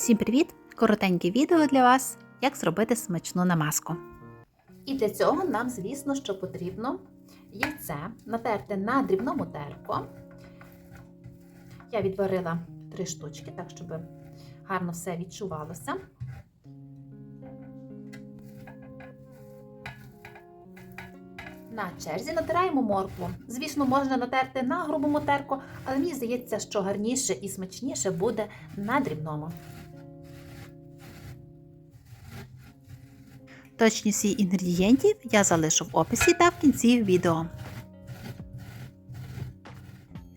Всім привіт! Коротеньке відео для вас, як зробити смачну намазку. І для цього нам, звісно, що потрібно яйце натерти на дрібному терку. Я відварила три штучки, так, щоб гарно все відчувалося. На черзі натираємо моркву. Звісно, можна натерти на грубому терку, але мені здається, що гарніше і смачніше буде на дрібному. Точні всі інгредієнтів я залишу в описі та в кінці відео.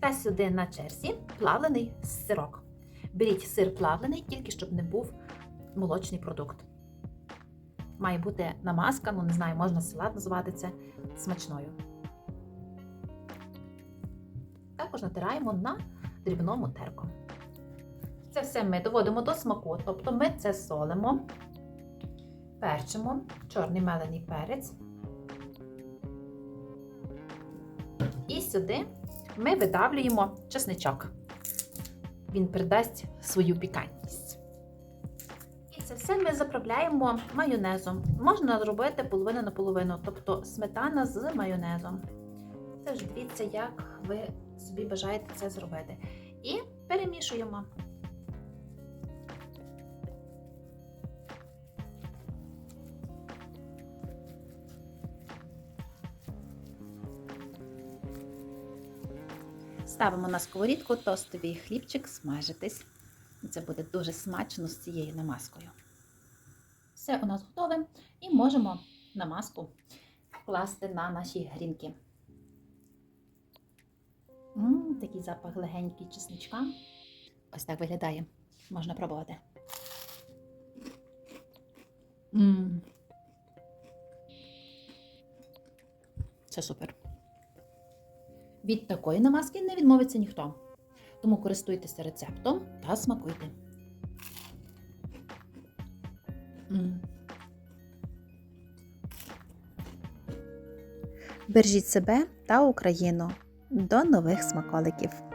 Та сюди на черзі плавлений сирок. Беріть сир плавлений, тільки щоб не був молочний продукт. Має бути намазка, ну не знаю, можна салат назвати це смачною. Також натираємо на дрібному терку. Це все ми доводимо до смаку, тобто ми це солимо, перчимо, чорний мелений перець. І сюди ми видавлюємо чесничок. Він придасть свою пікантність. І це все ми заправляємо майонезом. Можна зробити половину на половину, тобто сметана з майонезом. Це вже дивіться, як ви собі бажаєте це зробити. І перемішуємо. Ставимо на сковорідку тостовий хлібчик смажитись. Це буде дуже смачно з цією намазкою. Все у нас готове і можемо намазку класти на наші грінки. М, такий запах легенький чесничка. Ось так виглядає. Можна пробувати. М. Це супер. Від такої намазки не відмовиться ніхто. Тому користуйтеся рецептом та смакуйте. Бережіть себе та Україну. До нових смаколиків!